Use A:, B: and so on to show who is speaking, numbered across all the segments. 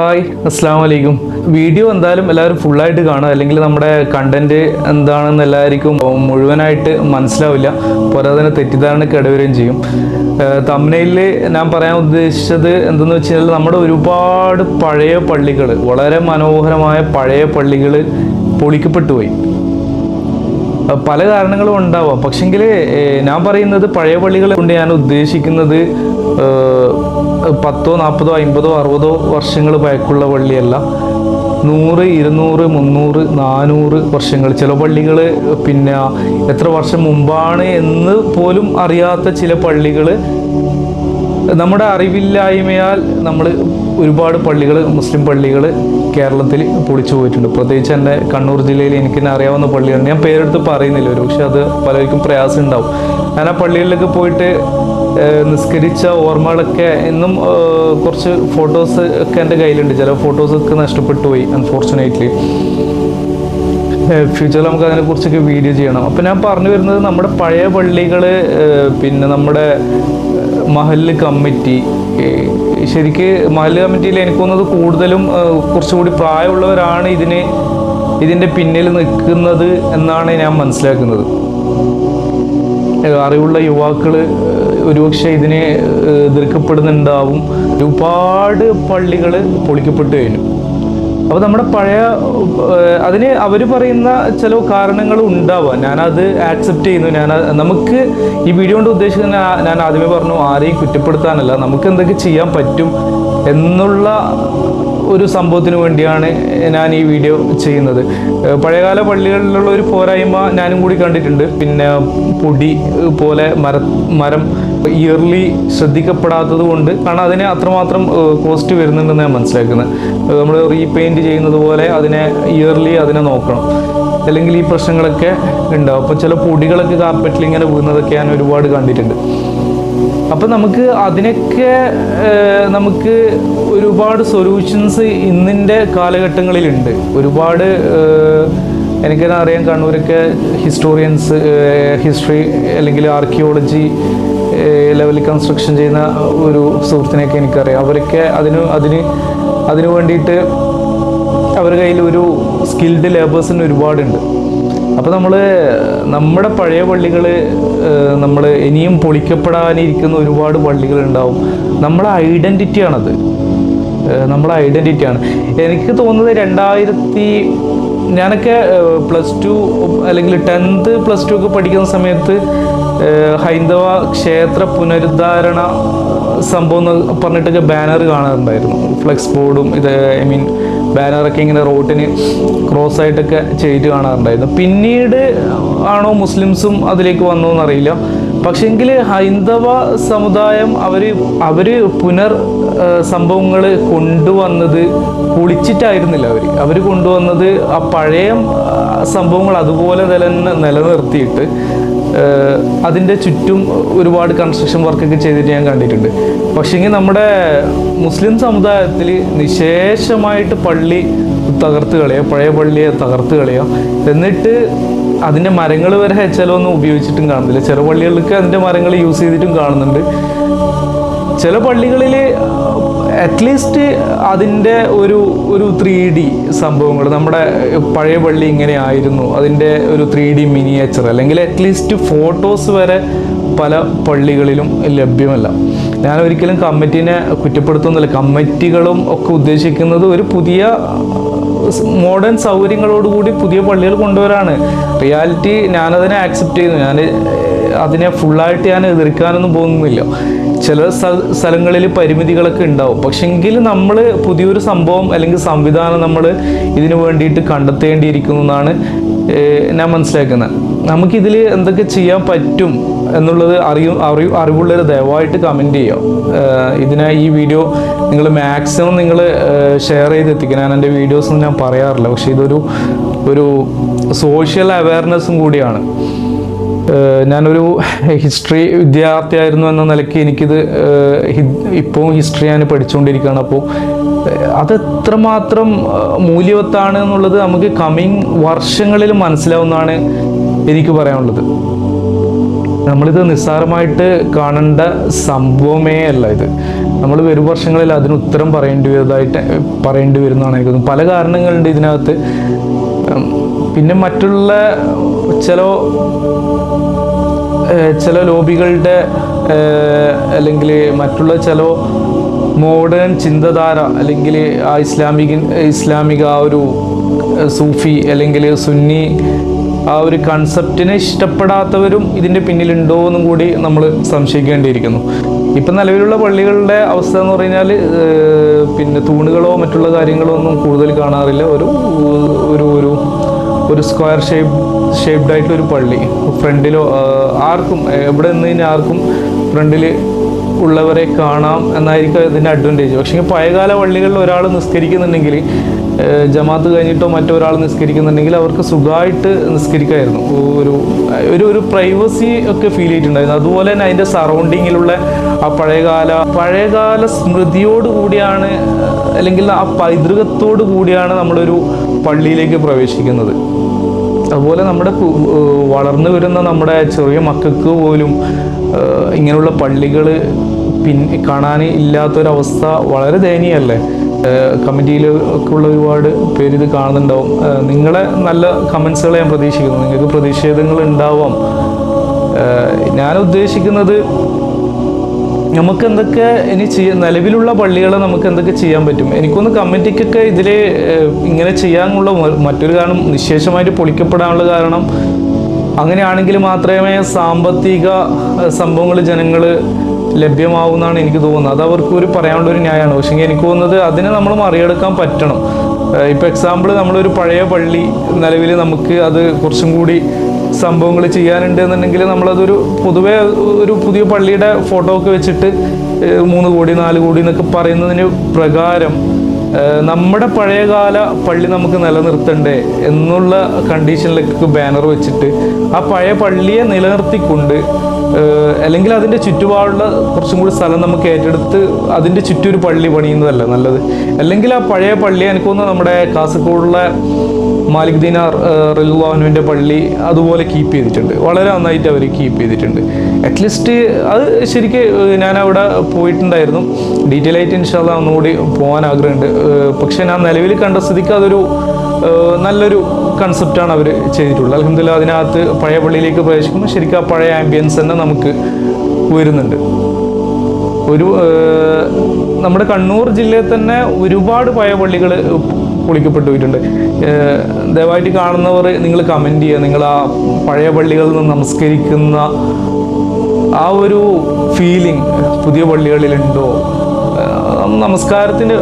A: Hi അസ്സാം വലൈക്കും video എന്തായാലും എല്ലാവരും ഫുള്ളായിട്ട് കാണുക. അല്ലെങ്കിൽ നമ്മുടെ കണ്ടന്റ് എന്താണെന്ന് എല്ലാവർക്കും മുഴുവനായിട്ട് മനസ്സിലാവില്ല. പോരാതെ തെറ്റിദ്ധാരണയ്ക്ക് ഇടവരുകയും ചെയ്യും. തമ്മനയിൽ ഞാൻ പറയാൻ ഉദ്ദേശിച്ചത് എന്തെന്ന് വെച്ച് കഴിഞ്ഞാൽ നമ്മുടെ ഒരുപാട് പഴയ പള്ളികൾ വളരെ മനോഹരമായ പഴയ പള്ളികൾ പൊളിക്കപ്പെട്ടു പോയി. പല കാരണങ്ങളും ഉണ്ടാവാം. പക്ഷെങ്കിൽ ഞാൻ പറയുന്നത് പഴയ പള്ളികളെ കൊണ്ട് ഞാൻ ഉദ്ദേശിക്കുന്നത് പത്തോ നാൽപ്പതോ അമ്പതോ അറുപതോ വർഷങ്ങൾ പഴക്കുള്ള പള്ളിയല്ല. നൂറ് ഇരുന്നൂറ് മുന്നൂറ് നാനൂറ് വർഷങ്ങൾ. ചില പള്ളികൾ പിന്നെ എത്ര വർഷം മുമ്പാണ് എന്ന് പോലും അറിയാത്ത ചില പള്ളികൾ നമ്മുടെ അറിവില്ലായ്മയാൽ നമ്മൾ ഒരുപാട് പള്ളികൾ മുസ്ലിം പള്ളികൾ കേരളത്തിൽ പൊളിച്ചു പോയിട്ടുണ്ട്. പ്രത്യേകിച്ച് എന്റെ കണ്ണൂർ ജില്ലയിൽ എനിക്ക് തന്നെ അറിയാവുന്ന പള്ളിയാണ്. ഞാൻ പേരെടുത്ത് പറയുന്നില്ല ഒരു പക്ഷെ അത് പലർക്കും പ്രയാസം ഉണ്ടാവും. ഞാൻ ആ പള്ളികളിലൊക്കെ പോയിട്ട് നിസ്കരിച്ച ഓർമ്മകളൊക്കെ ഇന്നും കുറച്ച് ഫോട്ടോസ് ഒക്കെ എന്റെ കയ്യിലുണ്ട്. ചില ഫോട്ടോസൊക്കെ നഷ്ടപ്പെട്ടു പോയി അൺഫോർച്ചുനേറ്റ്ലി ഫ്യൂച്ചറിൽ നമുക്ക് അതിനെക്കുറിച്ചൊക്കെ വീഡിയോ ചെയ്യണം. അപ്പോൾ ഞാൻ പറഞ്ഞു വരുന്നത് നമ്മുടെ പഴയ പള്ളികൾ പിന്നെ നമ്മുടെ മഹൽ മഹല്ല് കമ്മിറ്റി ശരിക്ക് മഹല്ല് കമ്മിറ്റിയിൽ എനിക്ക് തോന്നുന്നത് കൂടുതലും കുറച്ചുകൂടി പ്രായമുള്ളവരാണ് ഇതിനെ ഇതിന്റെ പിന്നിൽ നിൽക്കുന്നത് എന്നാണ് ഞാൻ മനസ്സിലാക്കുന്നത്. അറിവുള്ള യുവാക്കൾ ഒരുപക്ഷെ ഇതിനെ എതിർക്കപ്പെടുന്നുണ്ടാവും. ഒരുപാട് പള്ളികൾ പൊളിക്കപ്പെട്ടു കഴിഞ്ഞു. അപ്പോൾ നമ്മുടെ പഴയ അതിന് അവർ പറയുന്ന ചില കാരണങ്ങൾ ഉണ്ടാവുക ഞാനത് ആക്സെപ്റ്റ് ചെയ്യുന്നു. ഞാൻ നമുക്ക് ഈ വീഡിയോ കൊണ്ട് ഉദ്ദേശിക്കുന്ന ഞാൻ- ആദ്യമേ പറഞ്ഞു ആരെയും കുറ്റപ്പെടുത്താനല്ല. നമുക്ക് എന്തൊക്കെ ചെയ്യാൻ പറ്റും എന്നുള്ള ഒരു സംഭവത്തിന് വേണ്ടിയാണ് ഞാൻ ഈ വീഡിയോ ചെയ്യുന്നത്. പഴയകാല പള്ളികളിലുള്ള ഒരു പോരായ്മ ഞാനും കൂടി കണ്ടിട്ടുണ്ട്. പിന്നെ പൊടി പോലെ മര മരം ഇയർലി ശ്രദ്ധിക്കപ്പെടാത്തത് കൊണ്ട് കാരണം അതിന് അത്രമാത്രം കോസ്റ്റ് വരുന്നുണ്ടെന്ന് ഞാൻ മനസ്സിലാക്കുന്നത്. നമ്മൾ റീപെയിന്റ് ചെയ്യുന്നത് പോലെ അതിനെ ഇയർലി അതിനെ നോക്കണം. അല്ലെങ്കിൽ ഈ പ്രശ്നങ്ങളൊക്കെ ഉണ്ടാവും. അപ്പോൾ ചില പൊടികളൊക്കെ കാർപ്പറ്റിൽ ഇങ്ങനെ വീഴുന്നതൊക്കെ ഞാൻ ഒരുപാട് കണ്ടിട്ടുണ്ട്. അപ്പം നമുക്ക് അതിനൊക്കെ നമുക്ക് ഒരുപാട് സൊല്യൂഷൻസ് ഇന്നിന്റെ കാലഘട്ടങ്ങളിലുണ്ട്. ഒരുപാട് എനിക്കറിയാം കണ്ണൂരൊക്കെ ഹിസ്റ്റോറിയൻസ് ഹിസ്റ്ററി അല്ലെങ്കിൽ ആർക്കിയോളജി ലെവലിൽ കൺസ്ട്രക്ഷൻ ചെയ്യുന്ന ഒരു സുഹൃത്തിനെയൊക്കെ എനിക്കറിയാം. അവരൊക്കെ അതിന് അതിന് അതിന് വേണ്ടിയിട്ട് അവരുടെ കയ്യിൽ ഒരു സ്കിൽഡ് ലേബേഴ്സിന് ഒരുപാടുണ്ട്. അപ്പോൾ നമ്മൾ നമ്മുടെ പഴയ പള്ളികൾ നമ്മൾ ഇനിയും പൊളിക്കപ്പെടാനിരിക്കുന്ന ഒരുപാട് പള്ളികളുണ്ടാവും. നമ്മുടെ ഐഡന്റിറ്റിയാണത് നമ്മളെ ഐഡന്റിറ്റിയാണ് എനിക്ക് തോന്നുന്നത് രണ്ടായിരത്തി ഞാനൊക്കെ പ്ലസ് ടു അല്ലെങ്കിൽ ടെൻത്ത് പ്ലസ് ടു ഒക്കെ പഠിക്കുന്ന സമയത്ത് ഹൈന്ദവ ക്ഷേത്ര പുനരുദ്ധാരണ സംഭവം എന്ന് പറഞ്ഞിട്ടൊക്കെ ബാനർ കാണാറുണ്ടായിരുന്നു. ഫ്ലെക്സ് ബോർഡും ഇത് ഐ മീൻ ബാനറൊക്കെ ഇങ്ങനെ റോട്ടിന് ക്രോസ് ആയിട്ടൊക്കെ ചെയ്തിട്ട് കാണാറുണ്ടായിരുന്നു. പിന്നീട് ആണോ മുസ്ലിംസും അതിലേക്ക് വന്നു എന്നറിയില്ല പക്ഷെങ്കിൽ ഹൈന്ദവ സമുദായം അവർ അവർ പുനർ സംഭവങ്ങൾ കൊണ്ടുവന്നത് കുളിച്ചിട്ടായിരുന്നില്ല അവർ അവർ കൊണ്ടുവന്നത് ആ പഴയ സംഭവങ്ങൾ അതുപോലെ തന്നെ നിലനിർത്തിയിട്ട് അതിന്റെ ചുറ്റും ഒരുപാട് കൺസ്ട്രക്ഷൻ വർക്കൊക്കെ ചെയ്തിട്ട് ഞാൻ കണ്ടിട്ടുണ്ട്. പക്ഷേങ്കിൽ നമ്മുടെ മുസ്ലിം സമുദായത്തിൽ നിശേഷമായിട്ട് പള്ളി തകർത്ത് കളയുക പഴയ പള്ളിയെ തകർത്ത് കളയുക എന്നിട്ട് അതിന്റെ മരങ്ങൾ വരെ ചിലവൊന്നും ഉപയോഗിച്ചിട്ടും കാണുന്നില്ല. ചില പള്ളികളിലൊക്കെ അതിന്റെ മരങ്ങൾ യൂസ് ചെയ്തിട്ടും കാണുന്നുണ്ട്. ചില പള്ളികളിൽ അറ്റ്ലീസ്റ്റ് അതിന്റെ ഒരു ഒരു ത്രീ ഡി സംഭവങ്ങൾ. നമ്മുടെ പഴയ പള്ളി ഇങ്ങനെ ആയിരുന്നു. അതിന്റെ ഒരു ത്രീ ഡി മിനിയേച്ചർ അല്ലെങ്കിൽ അറ്റ്ലീസ്റ്റ് ഫോട്ടോസ് വരെ പല പള്ളികളിലും ലഭ്യമല്ല. ഞാൻ ഒരിക്കലും കമ്മിറ്റീനെ കുറ്റപ്പെടുത്തുന്നില്ല. കമ്മിറ്റികളും ഒക്കെ ഉദ്ദേശിക്കുന്നത് ഒരു പുതിയ മോഡേൺ സൗകര്യങ്ങളോടുകൂടി പുതിയ പള്ളികൾ കൊണ്ടുവരാണ്. റിയാലിറ്റി ഞാനതിനെ ആക്സെപ്റ്റ് ചെയ്യുന്നു. ഞാൻ അതിനെ ഫുള്ളായിട്ട് ഞാൻ എതിർക്കാനൊന്നും പോകുന്നില്ല. ചില സ്ഥ- സ്ഥലങ്ങളിൽ പരിമിതികളൊക്കെ ഉണ്ടാവും. പക്ഷെങ്കിൽ നമ്മൾ പുതിയൊരു സംഭവം അല്ലെങ്കിൽ സംവിധാനം നമ്മൾ ഇതിനു വേണ്ടിയിട്ട് കണ്ടെത്തേണ്ടിയിരിക്കുന്നു എന്നാണ് ഞാൻ മനസ്സിലാക്കുന്നത്. നമുക്കിതിൽ എന്തൊക്കെ ചെയ്യാൻ പറ്റും എന്നുള്ളത് അറിയും അറിവ് അറിവുള്ളവർ ദയവായിട്ട് കമന്റ് ചെയ്യാം ഇതിനായി ഇതിനെ ഈ വീഡിയോ നിങ്ങൾ മാക്സിമം നിങ്ങൾ ഷെയർ ചെയ്ത് എത്തിക്കണം ഞാൻ എന്റെ വീഡിയോസ് ഒന്നും ഞാൻ പറയാറില്ല. പക്ഷേ ഇതൊരു ഒരു സോഷ്യൽ അവയർനെസ്സും കൂടിയാണ്. ഞാനൊരു ഹിസ്റ്ററി വിദ്യാർത്ഥിയായിരുന്നു എന്ന നിലയ്ക്ക് എനിക്കിത് ഇപ്പോൾ ഹിസ്റ്ററി ഞാൻ പഠിച്ചുകൊണ്ടിരിക്കുകയാണ് അപ്പോൾ അതെത്രമാത്രം മൂല്യവത്താണ് എന്നുള്ളത് നമുക്ക് കമ്മിങ് വർഷങ്ങളിൽ മനസ്സിലാവുന്നതാണ് എനിക്ക് പറയാനുള്ളത്. നമ്മളിത് നിസ്സാരമായിട്ട് കാണേണ്ട സംഭവമേ അല്ല ഇത്. നമ്മൾ വരും വർഷങ്ങളിൽ അതിന് ഉത്തരം പറയേണ്ടി വരുന്നതായിട്ട് പറയേണ്ടി വരുന്നതാണ് എനിക്ക് പല കാരണങ്ങളുണ്ട് ഇതിനകത്ത്. പിന്നെ മറ്റുള്ള ചില ചില ലോബികളുടെ അല്ലെങ്കിൽ മറ്റുള്ള ചില മോഡേൺ ചിന്തധാര അല്ലെങ്കിൽ ആ ഇസ്ലാമിക ഇസ്ലാമിക ആ ഒരു സൂഫി അല്ലെങ്കിൽ സുന്നി ആ ഒരു കൺസെപ്റ്റിനെ ഇഷ്ടപ്പെടാത്തവരും ഇതിന്റെ പിന്നിലുണ്ടോ എന്നും കൂടി നമ്മൾ സംശയിക്കേണ്ടിയിരിക്കുന്നു. ഇപ്പം നിലവിലുള്ള പള്ളികളുടെ അവസ്ഥ എന്ന് പറഞ്ഞാൽ പിന്നെ തൂണുകളോ മറ്റുള്ള കാര്യങ്ങളോ ഒന്നും കൂടുതൽ കാണാറില്ല. ഒരു ഒരു ഒരു ഒരു സ്ക്വയർ ഷേപ്പ് ഷേപ്ഡ് ആയിട്ടുള്ള ഒരു പള്ളി. ഫ്രണ്ടിലോ ആർക്കും എവിടെ നിന്ന് കഴിഞ്ഞാൽ ആർക്കും ഫ്രണ്ടിൽ ഉള്ളവരെ കാണാം എന്നായിരിക്കും ഇതിന്റെ അഡ്വാന്റേജ് പക്ഷേ പഴയകാല പള്ളികളിൽ ഒരാൾ നിസ്കരിക്കുന്നുണ്ടെങ്കിൽ ജമാഅത്ത് കഴിഞ്ഞിട്ടോ മറ്റൊരാൾ നിസ്കരിക്കുന്നുണ്ടെങ്കിൽ അവർക്ക് സുഖമായിട്ട് നിസ്കരിക്കായിരുന്നു. ഒരു ഒരു ഒരു പ്രൈവസി ഒക്കെ ഫീൽ ചെയ്തിട്ടുണ്ടായിരുന്നു. അതുപോലെ തന്നെ അതിന്റെ സറൗണ്ടിങ്ങിലുള്ള ആ പഴയകാല പഴയകാല സ്മൃതിയോട് കൂടിയാണ് അല്ലെങ്കിൽ ആ പൈതൃകത്തോട് കൂടിയാണ് നമ്മളൊരു പള്ളിയിലേക്ക് പ്രവേശിക്കുന്നത്. അതുപോലെ നമ്മുടെ വളർന്നു വരുന്ന നമ്മുടെ ചെറിയ മക്കൾക്ക് പോലും ഇങ്ങനെയുള്ള പള്ളികൾ പിൻ കാണാൻ ഇല്ലാത്തൊരവസ്ഥ വളരെ ദയനീയല്ലേ? കമ്മിറ്റിയിലൊക്കെ ഉള്ള ഒരുപാട് പേര് ഇത് കാണുന്നുണ്ടാവും. നിങ്ങളെ നല്ല കമൻസുകൾ ഞാൻ പ്രതീക്ഷിക്കുന്നു. നിങ്ങൾക്ക് പ്രതിഷേധങ്ങൾ ഉണ്ടാവാം. ഞാൻ ഉദ്ദേശിക്കുന്നത് നമുക്ക് എന്തൊക്കെ ഇനി ചെയ്യാൻ നിലവിലുള്ള പള്ളികളെ നമുക്ക് എന്തൊക്കെ ചെയ്യാൻ പറ്റും? എനിക്കൊന്ന് കമ്മിറ്റിക്കൊക്കെ ഇതിൽ ഇങ്ങനെ ചെയ്യാനുള്ള മറ്റൊരു കാരണം നിശേഷമായിട്ട് പൊളിക്കപ്പെടാനുള്ള കാരണം അങ്ങനെയാണെങ്കിൽ മാത്രമേ സാമ്പത്തിക സംഭവങ്ങൾ ജനങ്ങൾ ലഭ്യമാവുമെന്നാണ് എനിക്ക് തോന്നുന്നത്. അത് അവർക്ക് ഒരു പറയാനുള്ള ഒരു ന്യായമാണ്. പക്ഷേ എനിക്ക് തോന്നുന്നത് അതിനെ നമ്മൾ മറികടക്കാൻ പറ്റണം. ഇപ്പോൾ എക്സാമ്പിൾ നമ്മളൊരു പഴയ പള്ളി നിലവിൽ നമുക്ക് അത് കുറച്ചും കൂടി സംഭവങ്ങൾ ചെയ്യാനുണ്ട് എന്നുണ്ടെങ്കിൽ നമ്മളതൊരു പൊതുവേ ഒരു പുതിയ പള്ളിയുടെ ഫോട്ടോ ഒക്കെ വെച്ചിട്ട് മൂന്ന് കോടി നാല് കോടി എന്നൊക്കെ പറയുന്നതിന് പ്രകാരം നമ്മുടെ പഴയകാല പള്ളി നമുക്ക് നിലനിർത്തണ്ടേ എന്നുള്ള കണ്ടീഷനിലേക്ക് ബാനർ വെച്ചിട്ട് ആ പഴയ പള്ളിയെ നിലനിർത്തിക്കൊണ്ട് അല്ലെങ്കിൽ അതിന്റെ ചുറ്റുപാടുള്ള കുറച്ചും കൂടി സ്ഥലം നമുക്ക് ഏറ്റെടുത്ത് അതിന്റെ ചുറ്റും ഒരു പള്ളി പണിയുന്നതല്ല നല്ലത്. അല്ലെങ്കിൽ ആ പഴയ പള്ളി എനിക്കൊന്ന് നമ്മുടെ കാസർഗോഡുള്ള മാലിക് ദീനാർ റലുവാനുവിന്റെ പള്ളി അതുപോലെ കീപ്പ് ചെയ്തിട്ടുണ്ട്. വളരെ നന്നായിട്ട് അവർ കീപ്പ് ചെയ്തിട്ടുണ്ട്. അറ്റ്ലീസ്റ്റ് അത് ശരിക്ക് ഞാൻ അവിടെ പോയിട്ടുണ്ടായിരുന്നു. ഡീറ്റെയിൽ ആയിട്ട് ഇൻഷാല്ല ഒന്നുകൂടി പോകാൻ ആഗ്രഹമുണ്ട്. പക്ഷേ ഞാൻ നിലവിൽ കണ്ട സ്ഥിതിക്ക് അതൊരു നല്ലൊരു കൺസെപ്റ്റാണ് അവർ ചെയ്തിട്ടുള്ളത്. അലഹമില്ല അതിനകത്ത് പഴയ പള്ളിയിലേക്ക് പ്രവേശിക്കുമ്പോൾ ശരിക്കും ആ പഴയ ആംബിയൻസ് തന്നെ നമുക്ക് വരുന്നുണ്ട്. ഒരു നമ്മുടെ കണ്ണൂർ ജില്ലയിൽ തന്നെ ഒരുപാട് പഴയ പള്ളികൾ പൊളിക്കപ്പെട്ടു പോയിട്ടുണ്ട് ഏഹ്, ദയവായിട്ട് കാണുന്നവർ നിങ്ങൾ കമന്റ് ചെയ്യുക. നിങ്ങൾ ആ പഴയ പള്ളികളിൽ നിന്ന് നമസ്കരിക്കുന്ന ആ ഒരു ഫീലിംഗ് പുതിയ പള്ളികളിലുണ്ടോ? നമസ്കാരത്തിന്റെ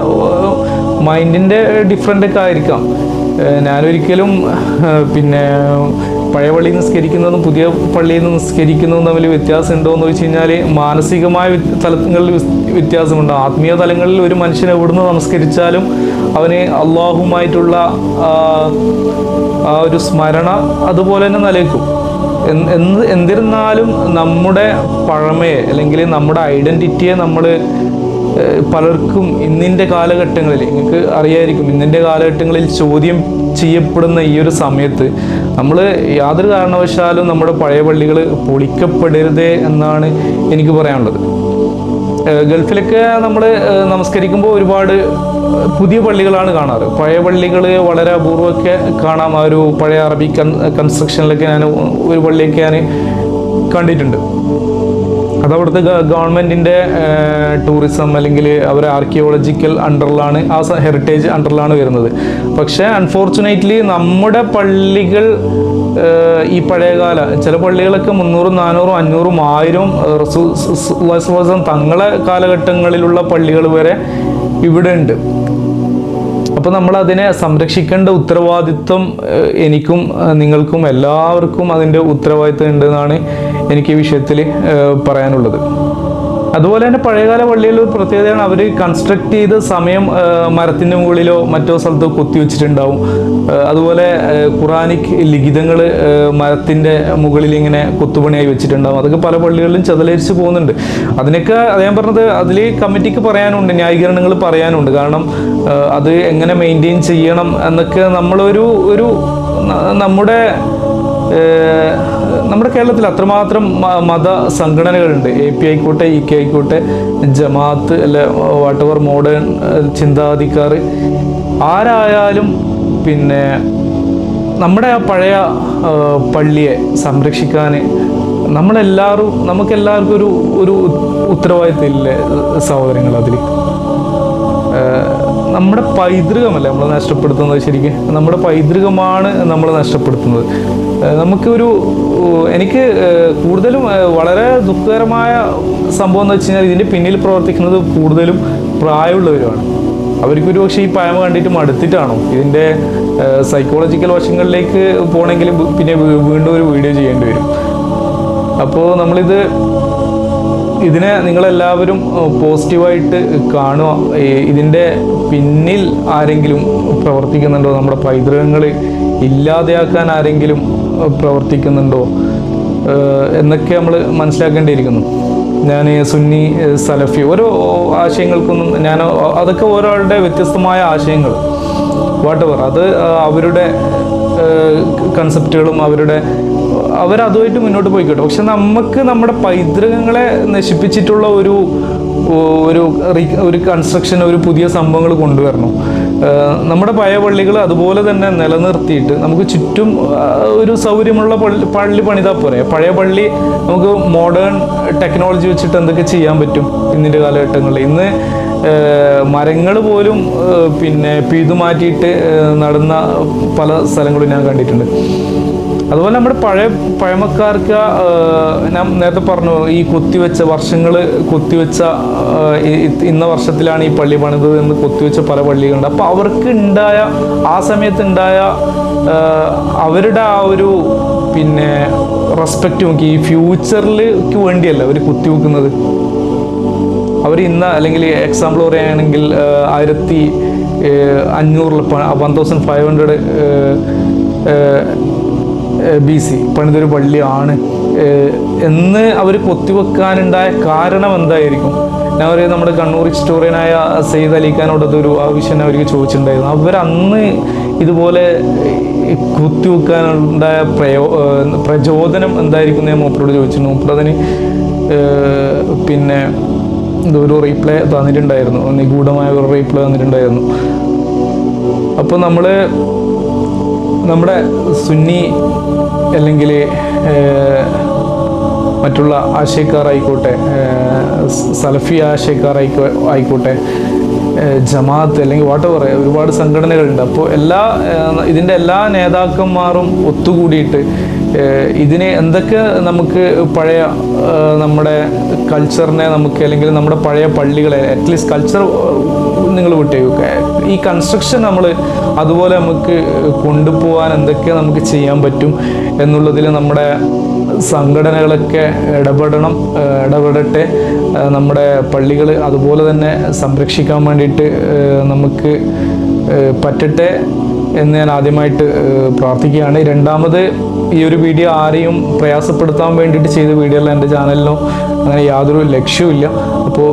A: മൈൻഡിന്റെ ഡിഫറെന്റ് ഒക്കെ ആയിരിക്കാം. ഞാനൊരിക്കലും പിന്നെ പഴയ പള്ളിയിൽ നിസ്കരിക്കുന്നതും പുതിയ പള്ളിയിൽ നിന്ന് നിസ്കരിക്കുന്നതും തമ്മിൽ വ്യത്യാസം ഉണ്ടോ എന്ന് വെച്ച് കഴിഞ്ഞാൽ മാനസികമായ തലങ്ങളിൽ വ്യത്യാസമുണ്ട്. ആത്മീയ തലങ്ങളിൽ ഒരു മനുഷ്യൻ എവിടുന്ന് നമസ്കരിച്ചാലും അവന് അള്ളാഹുമായിട്ടുള്ള ആ, ഒരു സ്മരണ അതുപോലെ തന്നെ നിലയ്ക്കും എന്ത് എന്നിരുന്നാലും നമ്മുടെ പഴമയെ അല്ലെങ്കിൽ നമ്മുടെ ഐഡന്റിറ്റിയെ നമ്മൾ പലർക്കും ഇന്നിന്റെ കാലഘട്ടങ്ങളിൽ നിങ്ങൾക്ക് അറിയായിരിക്കും ഇന്നിന്റെ കാലഘട്ടങ്ങളിൽ ചോദ്യം ചെയ്യപ്പെടുന്ന ഈ ഒരു സമയത്ത് നമ്മൾ യാതൊരു കാരണവശാലും നമ്മുടെ പഴയ പള്ളികൾ പൊളിക്കപ്പെടരുതേ എന്നാണ് എനിക്ക് പറയാനുള്ളത്. ഗൾഫിലൊക്കെ നമ്മൾ നമസ്കരിക്കുമ്പോൾ ഒരുപാട് പുതിയ പള്ളികളാണ് കാണാറ്. പഴയ പള്ളികൾ വളരെ അപൂർവമൊക്കെ കാണാം. ആ ഒരു പഴയ അറബി കൺ കൺസ്ട്രക്ഷനിലൊക്കെ ഞാൻ ഒരു പള്ളിയൊക്കെ ഞാൻ കണ്ടിട്ടുണ്ട്. അത് അവിടുത്തെ ഗവൺമെന്റിന്റെ ടൂറിസം അല്ലെങ്കിൽ അവർ ആർക്കിയോളജിക്കൽ അണ്ടറിലാണ് ആ ഹെറിറ്റേജ് അണ്ടറിലാണ് വരുന്നത്. പക്ഷേ അൺഫോർച്ചുനേറ്റ്ലി നമ്മുടെ പള്ളികൾ ഈ പഴയകാല ചില പള്ളികളൊക്കെ മുന്നൂറും നാനൂറും അഞ്ഞൂറും ആയിരം റസൂസം തങ്ങളെ കാലഘട്ടങ്ങളിലുള്ള പള്ളികൾ വരെ ഇവിടെ ഉണ്ട്. അപ്പോൾ നമ്മൾ അതിനെ സംരക്ഷിക്കേണ്ട ഉത്തരവാദിത്വം എനിക്കും നിങ്ങൾക്കും എല്ലാവർക്കും അതിന്റെ ഉത്തരവാദിത്വം ഉണ്ടെന്നാണ് എനിക്ക് ഈ വിഷയത്തിൽ പറയാനുള്ളത്. അതുപോലെ തന്നെ പഴയകാല പള്ളികളിൽ ഒരു പ്രത്യേകതയാണ് അവർ കൺസ്ട്രക്ട് ചെയ്ത സമയം മരത്തിന്റെ മുകളിലോ മറ്റോ സ്ഥലത്തോ കൊത്തി വെച്ചിട്ടുണ്ടാവും. അതുപോലെ ഖുറാനിക് ലിഖിതങ്ങൾ മരത്തിന്റെ മുകളിൽ ഇങ്ങനെ കൊത്തുപണിയായി വെച്ചിട്ടുണ്ടാവും. അതൊക്കെ പല പള്ളികളിലും ചെതലരിച്ച് പോകുന്നുണ്ട്. അതിനൊക്കെ ഞാൻ പറഞ്ഞത് അതിൽ കമ്മിറ്റിക്ക് പറയാനുണ്ട് ന്യായീകരണങ്ങൾ പറയാനുണ്ട്. കാരണം അത് എങ്ങനെ മെയിന്റെയിൻ ചെയ്യണം എന്നൊക്കെ നമ്മളൊരു ഒരു നമ്മുടെ നമ്മുടെ കേരളത്തിൽ അത്രമാത്രം മത സംഘടനകളുണ്ട്. എ പി ആയിക്കോട്ടെ ഇ കെ ആയിക്കോട്ടെ ജമാഅത്ത് അല്ലെ വാട്ടവർ മോഡേൺ ചിന്താഗതിക്കാർ ആരായാലും പിന്നെ നമ്മുടെ ആ പഴയ പള്ളിയെ സംരക്ഷിക്കാൻ നമ്മളെല്ലാവരും നമുക്കെല്ലാവർക്കും ഒരു ഒരു ഉത്തരവാദിത്തമില്ലേ സഹോദരങ്ങൾ അതിൽ? നമ്മുടെ പൈതൃകമല്ലേ നമ്മൾ നഷ്ടപ്പെടുത്തുന്നത് ശരിക്കും? നമ്മുടെ പൈതൃകമാണ് നമ്മൾ നഷ്ടപ്പെടുത്തുന്നത്. നമുക്കൊരു എനിക്ക് കൂടുതലും വളരെ ദുഃഖകരമായ സംഭവം എന്ന് വെച്ച് കഴിഞ്ഞാൽ ഇതിന്റെ പിന്നിൽ പ്രവർത്തിക്കുന്നത് കൂടുതലും പ്രായമുള്ളവരുമാണ്. അവർക്കൊരു പക്ഷേ ഈ പഴമ കണ്ടിട്ട് മടുത്തിട്ടാണോ? ഇതിന്റെ സൈക്കോളജിക്കൽ വശങ്ങളിലേക്ക് പോകണമെങ്കിൽ പിന്നെ വീണ്ടും ഒരു വീഡിയോ ചെയ്യേണ്ടി വരും. അപ്പോൾ നമ്മളിത് ഇതിനെ നിങ്ങളെല്ലാവരും പോസിറ്റീവായിട്ട് കാണുക. ഇതിന്റെ പിന്നിൽ ആരെങ്കിലും പ്രവർത്തിക്കുന്നുണ്ടോ? നമ്മുടെ പൈതൃകങ്ങൾ ഇല്ലാതെയാക്കാൻ ആരെങ്കിലും പ്രവർത്തിക്കുന്നുണ്ടോ? എന്നൊക്കെ നമ്മൾ മനസ്സിലാക്കേണ്ടിയിരിക്കുന്നു. ഞാൻ സുന്നി സലഫി ഓരോ ആശയങ്ങൾക്കൊന്നും ഞാൻ അതൊക്കെ ഓരോരുടെ വ്യത്യസ്തമായ ആശയങ്ങൾ. വാട്ടവർ അത് അവരുടെ കൺസെപ്റ്റുകളും അവരുടെ അവരതുമായിട്ട് മുന്നോട്ട് പോയിക്കോട്ടെ. പക്ഷെ നമുക്ക് നമ്മുടെ പൈതൃകങ്ങളെ നശിപ്പിച്ചിട്ടുള്ള ഒരു ഒരു ഒരു കൺസ്ട്രക്ഷൻ ഒരു പുതിയ സംഭവങ്ങൾ കൊണ്ടുവരണം. നമ്മുടെ പഴയ പള്ളികൾ അതുപോലെ തന്നെ നിലനിർത്തിയിട്ട് നമുക്ക് ചുറ്റും ഒരു സൗകര്യമുള്ള പള്ളി പള്ളി പണിതാൽ പോരെ. പഴയ പള്ളി നമുക്ക് മോഡേൺ ടെക്നോളജി വെച്ചിട്ട് എന്തൊക്കെ ചെയ്യാൻ പറ്റും ഇന്നിന്റെ കാലഘട്ടങ്ങളിൽ. ഇന്ന് മരങ്ങൾ പോലും പിന്നെ പിഴുതു മാറ്റിയിട്ട് ഏഹ് നടന്ന പല സ്ഥലങ്ങളും ഞാൻ കണ്ടിട്ടുണ്ട്. അതുപോലെ നമ്മുടെ പഴയ പഴമക്കാർക്ക് ഞാൻ നേരത്തെ പറഞ്ഞു ഈ കുത്തിവെച്ച വർഷങ്ങൾ കുത്തിവെച്ച ഇന്ന വർഷത്തിലാണ് ഈ പള്ളി പണിതത് എന്ന് കുത്തിവെച്ച പല പള്ളികളുണ്ട്. അപ്പോൾ അവർക്ക് ഉണ്ടായ ആ സമയത്ത് ഉണ്ടായ അവരുടെ ആ ഒരു പിന്നെ റെസ്പെക്റ്റ് നോക്കി ഈ ഫ്യൂച്ചറിലേക്ക് വേണ്ടിയല്ല അവർ കുത്തിവെക്കുന്നത്. അവർ ഇന്ന് അല്ലെങ്കിൽ എക്സാമ്പിൾ പറയുകയാണെങ്കിൽ ആയിരത്തി അഞ്ഞൂറിൽ one thousand five hundred B C. പണിതൊരു പള്ളിയാണ്. എന്ന് അവർ കൊത്തിവെക്കാനുണ്ടായ കാരണം എന്തായിരിക്കും? ഞാൻ ഒരു നമ്മുടെ കണ്ണൂർ ഹിസ്റ്റോറിയനായ സെയ്ദ് അലിഖാനോട് ഒരു ആവശ്യം അവർക്ക് ചോദിച്ചിട്ടുണ്ടായിരുന്നു. അവരന്ന് ഇതുപോലെ കുത്തിവെക്കാനുണ്ടായ പ്രയോ പ്രചോദനം എന്തായിരിക്കും ഞാൻ മൂപ്പരോട് ചോദിച്ചിട്ടുണ്ട് മൂപ്പറതിന് പിന്നെ ഒരു റീപ്ലൈ തന്നിട്ടുണ്ടായിരുന്നു. നിഗൂഢമായ ഒരു റീപ്ലൈ തന്നിട്ടുണ്ടായിരുന്നു. അപ്പോൾ നമ്മൾ നമ്മുടെ സുന്നി അല്ലെങ്കിൽ മറ്റുള്ള ആശയക്കാരായിക്കോട്ടെ സലഫി ആശയക്കാർ ആയിക്കോട്ടെ ജമാഅത്ത് അല്ലെങ്കിൽ വാട്ടവർ ഒരുപാട് സംഘടനകളുണ്ട്. അപ്പോൾ എല്ലാ ഇതിന്റെ എല്ലാ നേതാക്കന്മാരും ഒത്തുകൂടിയിട്ട് ഇതിനെ എന്തൊക്കെ നമുക്ക് പഴയ നമ്മുടെ കൾച്ചറിനെ നമുക്ക് അല്ലെങ്കിൽ നമ്മുടെ പഴയ പള്ളികളെ അറ്റ്ലീസ്റ്റ് കൾച്ചർ നിങ്ങൾ വിട്ടേക്കുക ഈ കൺസ്ട്രക്ഷൻ നമ്മൾ അതുപോലെ നമുക്ക് കൊണ്ടുപോകാൻ എന്തൊക്കെ നമുക്ക് ചെയ്യാൻ പറ്റും എന്നുള്ളതിൽ നമ്മുടെ സംഘടനകളൊക്കെ ഇടപെടണം ഇടപെടട്ടെ. നമ്മുടെ പള്ളികൾ അതുപോലെ തന്നെ സംരക്ഷിക്കാൻ വേണ്ടിയിട്ട് നമുക്ക് പറ്റട്ടെ എന്ന് ഞാൻ ആദ്യമായിട്ട് പ്രാർത്ഥിക്കുകയാണ്. രണ്ടാമത് ഈ ഒരു വീഡിയോ ആരെയും പ്രയാസപ്പെടുത്താൻ വേണ്ടിയിട്ട് ചെയ്ത വീഡിയോ അല്ല എന്റെ ചാനലിനോ അങ്ങനെ യാതൊരു ലക്ഷ്യവുമില്ല. അപ്പോൾ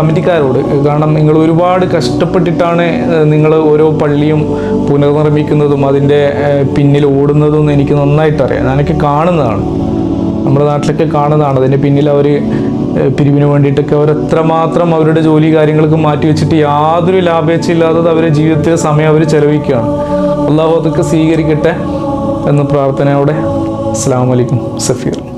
A: കമ്മിറ്റിക്കാരോട്. കാരണം നിങ്ങൾ ഒരുപാട് കഷ്ടപ്പെട്ടിട്ടാണ് നിങ്ങൾ ഓരോ പള്ളിയും പുനർനിർമ്മിക്കുന്നതും അതിന്റെ പിന്നിൽ ഓടുന്നതും എനിക്ക് നന്നായിട്ട് അറിയാം ഞാനൊക്കെ കാണുന്നതാണ്. നമ്മുടെ നാട്ടിലൊക്കെ കാണുന്നതാണ്. അതിന്റെ പിന്നിൽ അവർ പിരിവിന് വേണ്ടിയിട്ടൊക്കെ അവർ എത്രമാത്രം അവരുടെ ജോലി കാര്യങ്ങൾക്ക് മാറ്റി വെച്ചിട്ട് യാതൊരു ലാഭേച്ഛയില്ലാത്തത് അവരുടെ ജീവിതത്തിലെ സമയം അവർ ചെലവഴിക്കുകയാണ്. അള്ളാഹു അതൊക്കെ സ്വീകരിക്കട്ടെ എന്ന പ്രാർത്ഥനയോടെ. അസ്സാം വലൈക്കും സഫീർ.